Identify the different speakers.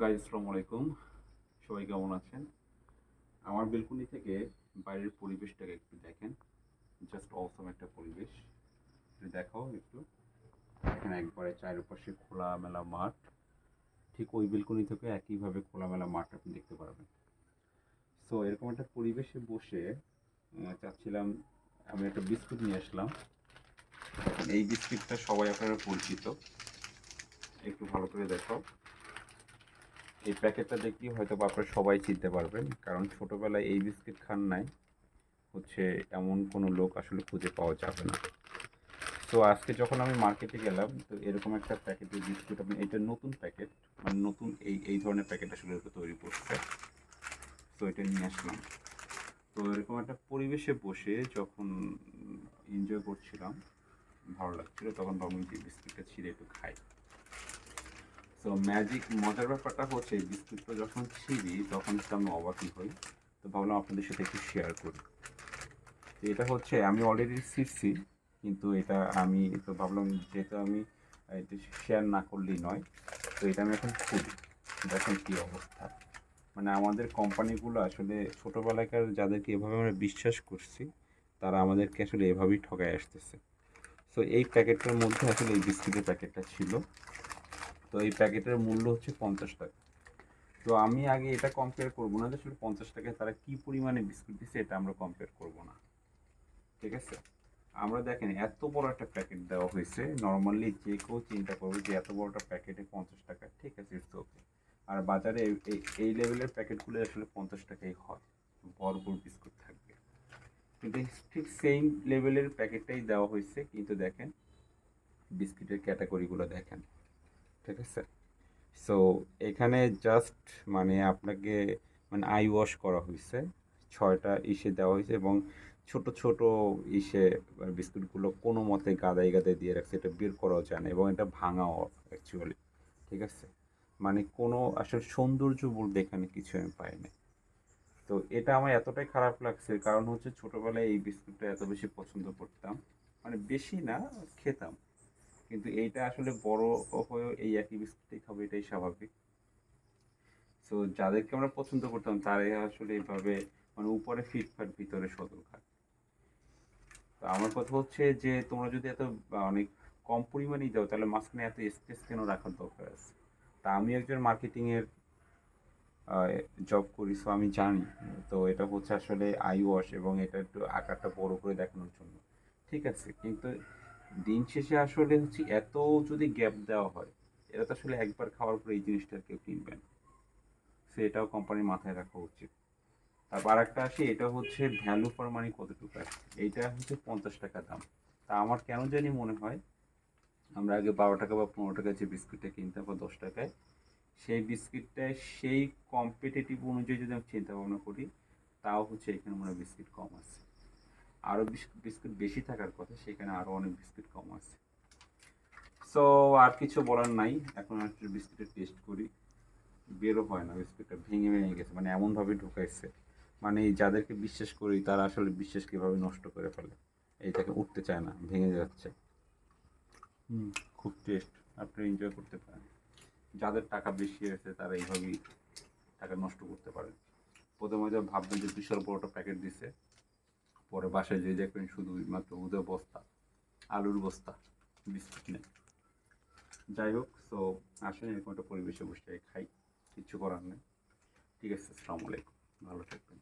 Speaker 1: Guys আসসালামু আলাইকুম। সবাই কেমন আছেন? আমার বেলকুনি থেকে বাইরের পরিবেশটাকে একটু দেখেন। জাস্ট অসম একটা পরিবেশ। দেখাও একটু। এখানে একবারে চারপাশে খোলামেলা মাঠ। ঠিক ওই বেলকুনি থেকে একইভাবে খোলামেলা মাঠ আপনি দেখতে পারবেন। সো এরকম একটা পরিবেশে বসে চাচ্ছিলাম আমি একটা বিস্কুট নিয়ে আসলাম। এই বিস্কুটটা সবাই আপনারা পরিচিত। একটু ভালো করে দেখো। এই প্যাকেটটা দেখলেই হয়তো আপনারা সবাই চিনতে পারবেন, কারণ ছোটবেলায় এই বিস্কিট খান নাই। হচ্ছে এমন কোনো লোক আসলে খুঁজে পাওয়া যাবে না। তো আজকে যখন আমি মার্কেটে গেলাম, তো এরকম একটা প্যাকেটের বিস্কুট আমি এটা নতুন প্যাকেট মানে নতুন এই এই ধরনের প্যাকেট আসলে তৈরি করছে। তো এটা নিয়ে আসলাম। তো এরকম একটা পরিবেশে বসে যখন এনজয় করছিলাম, ভালো লাগছিল, তখন ভাবলাম যে বিস্কিটটা ছিঁড়ে একটু খাই। তো ম্যাজিক মজার ব্যাপারটা হচ্ছে, বিস্কুটটা যখন ছিঁড়ি, তখন তো আমি অবাকই হই তো ভাবলাম আপনাদের সাথে একটু শেয়ার করি। তো এটা হচ্ছে, আমি অলরেডি ছিঁড়ছি, কিন্তু এটা আমি, তো ভাবলাম যেহেতু আমি এটা শেয়ার না করলেই নয়, তো এটা আমি এখন খুলি দেখেন কী অবস্থা? মানে আমাদের কোম্পানিগুলো আসলে ছোটোবেলাকার যাদেরকে এভাবে আমরা বিশ্বাস করছি, তারা আমাদেরকে আসলে এভাবেই ঠকায় আসতেছে। তো এই প্যাকেটটার মধ্যে আসলে এই বিস্কুটের প্যাকেটটা ছিল। তো এই প্যাকেটের মূল্য হচ্ছে পঞ্চাশ টাকা। তো আমি আগে এটা কম্পেয়ার করব না যে আসলে পঞ্চাশ টাকায় তারা কি পরিমাণে বিস্কুট দিচ্ছে এটা আমরা কম্পেয়ার করব না। ঠিক আছে? আমরা দেখেন, এত বড় একটা প্যাকেট দেওয়া হয়েছে। নর্মালি যে কেউ চিন্তা করবে যে এত বড় একটা প্যাকেটে পঞ্চাশ টাকা, ঠিক আছে ইটস ওকে আর বাজারে এই- লেভেলের প্যাকেটগুলো আসলে পঞ্চাশ টাকাই হয়। ভরপুর বিস্কুট থাকবে। কিন্তু ঠিক সেম লেভেলের প্যাকেটটাই দেওয়া হয়েছে, কিন্তু দেখেন, বিস্কিটের ক্যাটাগরিগুলো দেখেন। ঠিক আছে? সো এখানে জাস্ট মানে আপনাকে মানে আই ওয়াশ করা হয়েছে ছয়টা ইসে দেওয়া হয়েছে এবং ছোট ছোট ইসে বিস্কুটগুলো কোনো মতে গাদাই গাদাই দিয়ে রাখছে, এটা বের করাও যায় না এবং এটা ভাঙাও অ্যাকচুয়ালি ঠিক আছে? মানে কোনো আসলে সৌন্দর্য বলতে এখানে কিছু আমি পাইনি তো এটা আমার এতটাই খারাপ লাগছে, কারণ হচ্ছে ছোটোবেলায় এই বিস্কুটটা এত বেশি পছন্দ করতাম। মানে বেশি না, খেতাম। কিন্তু এইটা আসলে বড় হয়েও এই একই বিস্কুটই খাব, এটাই স্বাভাবিক। সো যাদেরকে আমরা পছন্দ করতাম, তারাই আসলে এইভাবে মানে উপরে ফিটফাট ভিতরে সদল খায়। তো আমার কথা হচ্ছে যে, তোমরা যদি এত অনেক কম পরিমাণেই দাও, তাহলে মাঝখানে এত স্পেস কেন রাখার দরকার আছে? তা আমি একজন মার্কেটিংয়ের জব করি সো আমি জানি। তো এটা হচ্ছে আসলে আই ওয়াশ এবং এটা একটু আকারটা বড় করে দেখানোর জন্য। ঠিক আছে, কিন্তু দিন শেষে আসলে হচ্ছে এত যদি গ্যাপ দেওয়া হয় এটা তো আসলে একবার খাওয়ার পরে এই জিনিসটা কেউ কিনবে না। সো এটাও কোম্পানির মাথায় রাখা উচিত। তারপর আরেকটা আসি, এটা হচ্ছে ভ্যালু ফর মানি কতটুকু আছে? এইটা হচ্ছে পঞ্চাশ টাকা দাম। তা আমার কেন জানি মনে হয়, আমরা আগে বারো টাকা বা পনেরো টাকা যে বিস্কুটটা কিনতাম বা দশ টাকায়, সেই বিস্কিটটা সেই কম্পিটিটিভ অনুযায়ী যদি আমি চিন্তা ভাবনা করি, তাও হচ্ছে এখানে মনে হয় বিস্কিট কম আছে। আরও বিস্কুট বেশি থাকার কথা সেখানে আরও অনেক বিস্কিট কম আছে। সো আর কিছু বলার নাই। এখন একটু বিস্কিটের টেস্ট করি। বেরো হয় না বিস্কুটটা ভেঙে ভেঙে গেছে মানে এমনভাবে ঢুকাইছে। মানে যাদেরকে বিশ্বাস করি তারা আসলে বিশ্বাস কীভাবে নষ্ট করে ফেলে। এইটাকে উঠতে চায় না ভেঙে যাচ্ছে। হুম। খুব টেস্ট আপনি এনজয় করতে পারেন। যাদের টাকা বেশি আছে তারা এইভাবেই টাকা নষ্ট করতে পারেন। প্রথমে হয়তো ভাববেন যে বিশাল বড়টা প্যাকেট দিছে। পরে বাসায় যেয়ে দেখবেন শুধু মাত্র উদয় বস্তা, আলুর বস্তা, বিস্কুট নেই। যাই হোক সো আসেন, এরকম একটা পরিবেশে বসে খাই কিচ্ছু করার নেই। ঠিক আছে, আসসালামু আলাইকুম, ভালো থাকবেন।